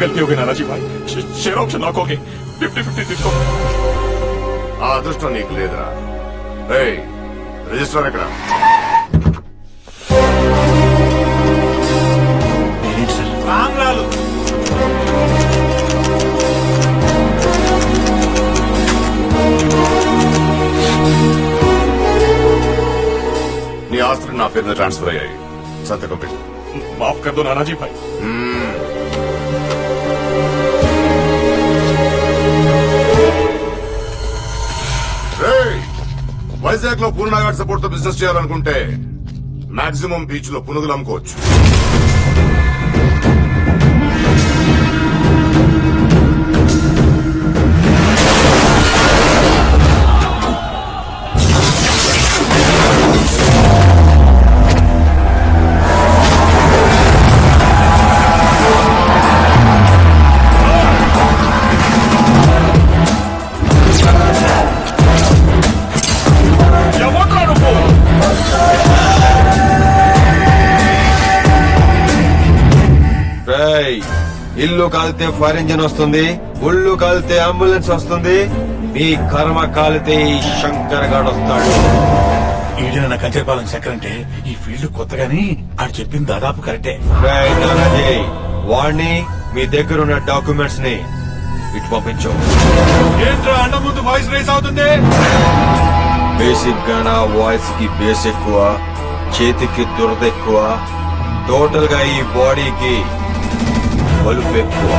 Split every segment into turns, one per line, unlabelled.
गलती हो गई नानाजी भाई शेयर ऑप्शन लॉक हो गई फिफ्टी फिफ्टी తీసుకో
ఆ అదృష్టం నీకు లేదురా రేయ్ రిజిస్టర్ ఎక్కడ
ఆంగ్లాలు
నీ ఆస్తులు నా పేరున ట్రాన్స్ఫర్ అయ్యాయి సంతకం పెట్టు
माफ कर दो नानाजी भाई
వైజాగ్లో పూర్ణాగాడ్ సపోర్ట్తో బిజినెస్ చేయాలనుకుంటే మాక్సిమం బీచ్లో పునుగులు అమ్ముకోవచ్చు.
రేయ్ ఇల్లు కాలితే ఫైర్ ఇంజిన్ వస్తుంది ఒళ్ళు కాలితే అంబులెన్స్ వస్తుంది. మీ కర్మ కాలితే ఈ శంకర్ గాడు వస్తాడు.
ఈడిన నా శంకర్ అంటే? ఈ ఫీల్డ్ కొత్తగాని ఆడు చెప్పింది దాదాపు కరెక్టే.
నానాజీ, వాణ్ణి మీ దగ్గర ఉన్న డాక్యుమెంట్స్ని ఇటు పంపించు.
ఏంట్రా ముందు వాయిస్ రేస్ అవుతుంది?
బేసిక్గా నా వాయిస్కి బేస్ ఎక్కువ చేతికి దురద ఎక్కువ టోటల్గా ఈ బాడీకి బలుపు ఎక్కువ.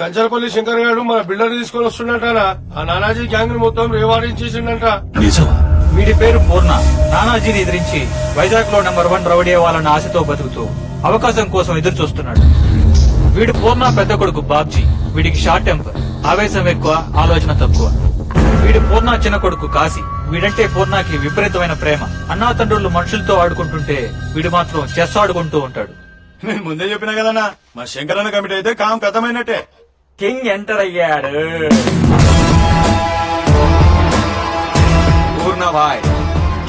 కంచరపల్లి శంకర్ గారు మన బిల్డర్ తీసుకొని వస్తున్నట్టనా ఆ నానాజీ గ్యాంగ్ని మొత్తం రివారించేసిండంట
నిజమా?
వీడి పేరు పూర్ణ. నానాజీని ఎదిరించి వైజాగ్లో నెంబర్ వన్ రౌడీ అవ్వాలన్న ఆశతో బతుకుతూ అవకాశం కోసం ఎదురు చూస్తున్నాడు. వీడు పూర్ణ పెద్ద కొడుకు బాబ్జీ. వీడికి షార్ట్ టెంపర్. ఆవేశం ఎక్కువ ఆలోచన తక్కువ. వీడి పూర్ణ చిన్న కొడుకు కాశీ. వీడంటే పూర్ణకి విపరీతమైన ప్రేమ. అన్నా తండ్రులు మనుషులతో ఆడుకుంటుంటే వీడు మాత్రం చెస్ ఆడుకుంటూ ఉంటాడు.
నేను ముందే చెప్పినా కదన్నా మా శంకరన్న కమిటీ అయితే కాం కథమైనట్టే.
కింగ్ ఎంటర్ అయ్యాడు.
పూర్ణభాయ్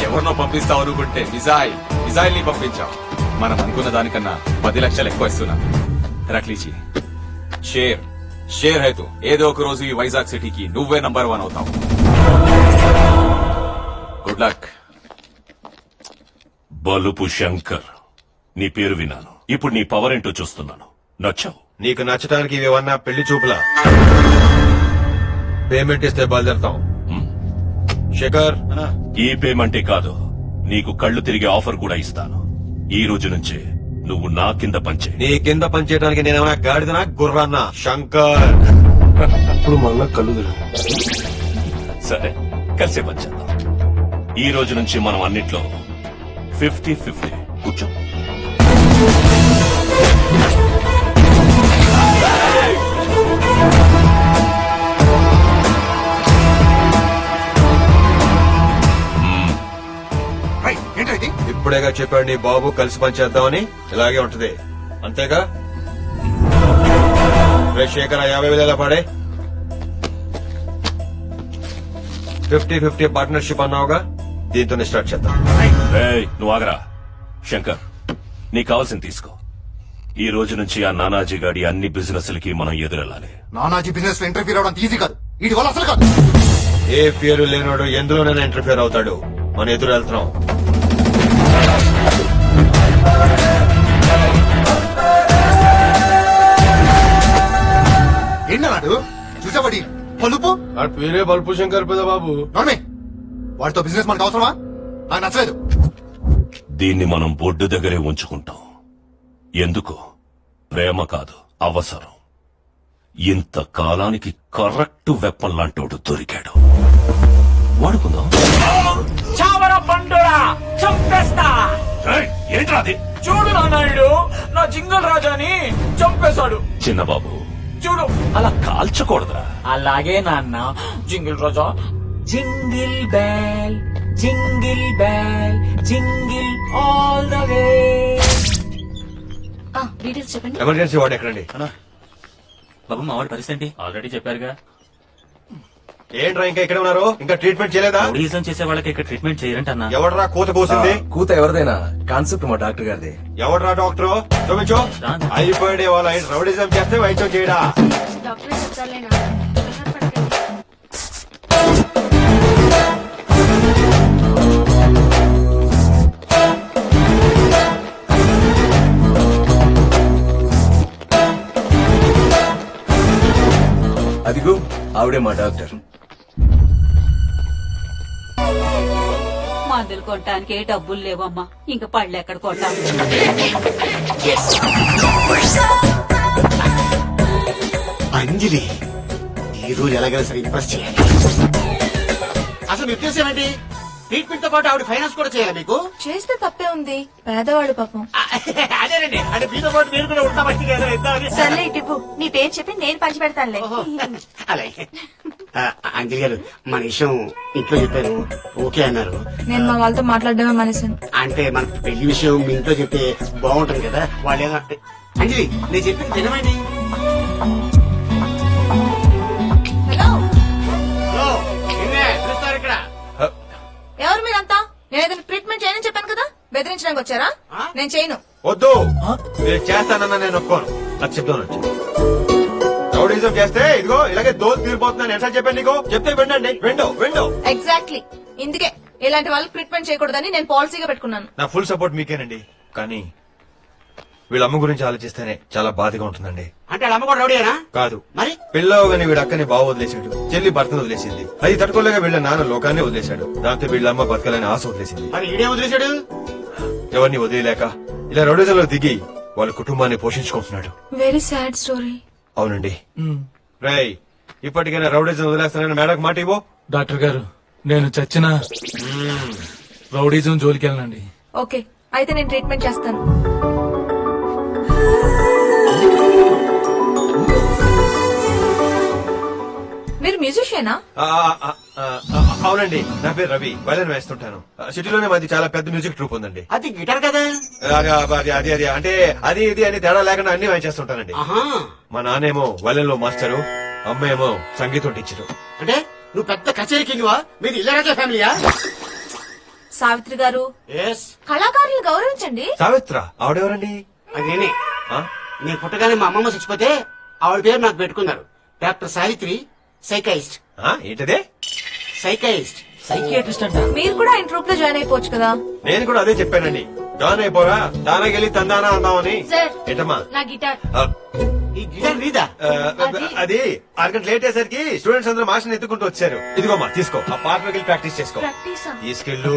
ఎవరినో పంపిస్తావు అనుకుంటే మిజాయిల్ మిజాయిల్ని పంపించావు. మనం అనుకున్న దానికన్నా పది లక్షలు ఎక్కువ ఇస్తున్నాం. రక్లీచి షేర్ షేర్ హైతు ఏదో ఒక రోజు ఈ వైజాగ్ సిటీకి నువ్వే నంబర్ వన్ అవుతావు. గుడ్ లక్
బలుపు శంకర్ నీ పేరు విన్నాను. ఇప్పుడు నీ పవర్ ఏంటో చూస్తున్నాను. నచ్చావు?
నీకు నచ్చడానికి ఇవన్నా పెళ్ళి చూపులా? పేమెంట్ ఇస్తే బయలుదేరతాం. శేఖర్.
ఈ పేమెంటే కాదు. నీకు కళ్ళు తిరిగే ఆఫర్ కూడా ఇస్తాను. ఈ రోజు నుంచే నువ్వు నా కింద పంచే
నీ కింద పనిచేయడానికి నేనేమన్నా గాడిదనా గుర్రాన్నా? శంకర్.
ఇప్పుడు మళ్ళా కళ్ళు తిరిగి.
సరే కలిసే పంచేద్దాం ఈ రోజు నుంచి మనం అన్నిట్లో ఫిఫ్టీ ఫిఫ్టీ కూర్చో.
ఇప్పుడేగా చెప్పాడు నీ బాబు కలిసి పనిచేద్దామని ఇలాగే ఉంటది. అంతేగా? రే శేఖర్ ఆ యాభై వేల పడే? ఫిఫ్టీ ఫిఫ్టీ పార్ట్నర్షిప్ అన్నావుగా? దీంతోనే స్టార్ట్ చేద్దాం.
ఏయ్, నువ్వు ఆగరా. శంకర్ నీకు కావాల్సింది తీసుకో. ఈ రోజు నుంచి ఆ నానాజీ గాడి అన్ని బిజినెస్లకి మనం ఎదురెళ్ళాలి.
నానాజీ బిజినెస్లో ఇంటర్ఫీర్ అవడం ఈజీ కాదు. వీటి వల్ల అసలు కాదు.
ఏ పేరు లేనోడు ఎందులోనైనా ఇంటర్ఫియర్ అవుతాడు. మన ఎదురు వెళ్తున్నాం
ఏంటన్నాడు చూసావాడి? పలుపు?
వాడి పేరే బల్పు శంకర్ పెద్ద బాబు.
నోర్మే. వాడితో బిజినెస్ మనకు అవసరమా? నాకు నచ్చలేదు.
దీన్ని మనం బొడ్డు దగ్గరే ఉంచుకుంటాం. ఎందుకు? ప్రేమ కాదు అవసరం. ఇంత కాలానికి కరెక్ట్ వెప్పన్ లాంటోడు దొరికాడు. వాడుకుందాం.
చావర పండురా చంపేస్తా.
ఏంట్రా అది?
చూడు నాయుడు నా జింగల్ రాజాని చంపేశాడు.
చిన్నబాబు
చూడు.
అలా కాల్చకూడదురా.
అలాగే నాన్న jingle Raja. Jingle bell jingle bell jingle all the way.
Details చెప్పండి.
ఎమర్జెన్సీ వాడు ఎక్కడండి?
బాబు మా వాడి పరిస్థితి ఆల్రెడీ చెప్పారుగా.
ఏంట్రా ఇంకా ఇక్కడ ఉన్నారు? ఇంకా ట్రీట్మెంట్ చేయలేదా?
రౌడీజం చేసే వాళ్ళకి ఇక్కడ ట్రీట్మెంట్ చేయరంట అన్న
ఎవడరా కూత కోసింది?
కూత ఎవరిదైనా? కాన్సెప్ట్ మా డాక్టర్ గారిది.
ఎవడరా డాక్టర్? చూపించు. అయిపోయాడే వాళ్ళ రౌడిజం చేస్తే వైద్యం చేయడా.
అదిగో ఆవిడే మా డాక్టర్.
మందులు కొనటానికి ఏ డబ్బులు లేవమ్మా. ఇంకా పళ్ళు ఎక్కడ కొంటాం?
అంజలి ఈ రోజు ఎలాగైనా సరే ఇంప్రెస్ చేయాలి. అసలు మీ ఉద్దేశం ఏంటి? ట్రీట్మెంట్తో పాటు ఆవిడ ఫైనాన్స్ కూడా చేయాలి మీకు?
చేస్తే తప్పే ఉంది. పేదవాళ్ళు పాపం.
అదేనండి అంటే మీతో పాటు మీరు కూడా ఉంటామని
సర్లే ఇటు నీ పేరు చెప్పి నేను పంచి పెడతానులే.
అలాగే. అంజలి గారు మన విషయం ఇంట్లో చెప్పారు ఓకే అన్నారు.
నేను మా వాళ్ళతో మాట్లాడడమే మానేశాను.
అంటే మన పెళ్ళి విషయం మీ ఇంట్లో చెప్తే బాగుంటుంది కదా వాళ్ళు ఏదో అంజలి నేను చెప్పింది వినమండి.
హలో.
హలో నిన్నే పిలుస్తారు ఇక్కడ.
ఎవరు మీరంతా? నేను ఏదైనా ట్రీట్మెంట్ చేయని చెప్పాను కదా? బెదిరించడానికి వచ్చారా? నేను చేయను.
వద్దు. నేను చేస్తానన్నా నేను ఒప్పుకోను. అది చెప్తాను రౌడీజం చేస్తే ఇదిగో ఇలాగే దోలు తీరిపోతున్నాను ఎట్లా చెప్పాను నీకు? చెప్తే వినండి. Window window.
ఎగ్జాక్ట్లీ ఇందుకే ఇలాంటి వాళ్ళకి ట్రీట్మెంట్ చేయకూడదని నేను పాలసీగా పెట్టుకున్నాను.
నా ఫుల్ సపోర్ట్ మీకేనండి. కానీ వీళ్ళ అమ్మ గురించి ఆలోచిస్తేనే చాలా బాధగా ఉంటుందండి.
అంటే అమ్మ కూడా రౌడీయేనా?
కాదు.
మరి?
పిల్లవగానే వీడు అక్కని బావ వదిలేశాడు చెల్లి భర్తను వదిలేసింది. అది తట్టుకోలేక వీళ్ళ నాన్న లోకాన్ని వదిలేశాడు. దాంతో వీళ్ళ అమ్మ బతకాలని ఆశ వదిలేసింది.
మరి ఈడే వదిలేశాడు?
ఎవరిని వదిలేక ఇలా రౌడీజంలో దిగి వాళ్ళ కుటుంబాన్ని పోషించుకుంటున్నాడు.
వెరీ సాడ్ స్టోరీ
అవునండి. రేయ్ ఇప్పటికైనా రౌడీజం వదిలేస్తానని మేడకు మాట ఇవ్వు.
డాక్టర్ గారు నేను చచ్చిన రౌడీజం జోలికి వెళ్ళనండి
ఓకే అయితే నేను ట్రీట్మెంట్ చేస్తాను. మీరు మ్యూజిషియనా?
ఆ, ఆ, ఆ, ఆ, అవునండి నా పేరు రవి వైలన్ వేస్తుంటాను. సిటీలోనే మాది చాలా పెద్ద మ్యూజిక్ ట్రూప్ ఉందండి.
అది గిటార్ కదా?
అది అది అది అంటే అది ఇది అని తేడా లేకుండా అన్ని వాయించేస్తుంటానండి. మా నాన్నేమో వైలన్లో మాస్టరు అమ్మ ఏమో సంగీతం టీచరు.
అంటే నువ్వు పెద్ద కచేరీ కింగ్వా? మీది ఇల్లరాజా ఫ్యామిలీయా?
సావిత్రి గారు కళాకారులు గౌరవించండి.
సావిత్ర ఆవిడెవరండి?
అది నేనే.
ఆ?
నేను పుట్టగానే మా అమ్మమ్మ చచ్చిపోతే ఆవిడ పేరు నాకు పెట్టుకున్నారు. Doctor Savitri psychiatrist.
ఆ, ఏంటదే?
సైకైస్ట్.
సైకియాట్రిస్ట్ అంట.
మీరు కూడా ఆయన ట్రూప్లో జాయిన్ అయిపోవచ్చు కదా.
నేను కూడా అదే చెప్పానండి. జాన్ అయిపోరా తానాకెళ్ళి తందానా అందామని.
సార్
ఏంటమ్మా?
నా గిటార్.
ఈ గిటార్ నీదా?
అది అరగంట లేట్ అయ్యేసరికి స్టూడెంట్స్ అందరూ మాస్టర్ ఎత్తుకుంటూ వచ్చారు. ఇదిగోమ్మా తీసుకో. ఆ పాటలోకి వెళ్ళి ప్రాక్టీస్ చేసుకో.
ప్రాక్టీసా
తీసుకెళ్ళు.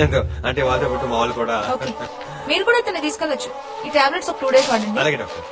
ఏందో, అంటే వాళ్ళతో మా వాళ్ళు కూడా.
మీరు కూడా ఇతన్ని తీసుకెళ్ళొచ్చు. ఈ టాబ్లెట్స్ ఒక టూ డేస్ వాడండి.
అలాగే డాక్టర్.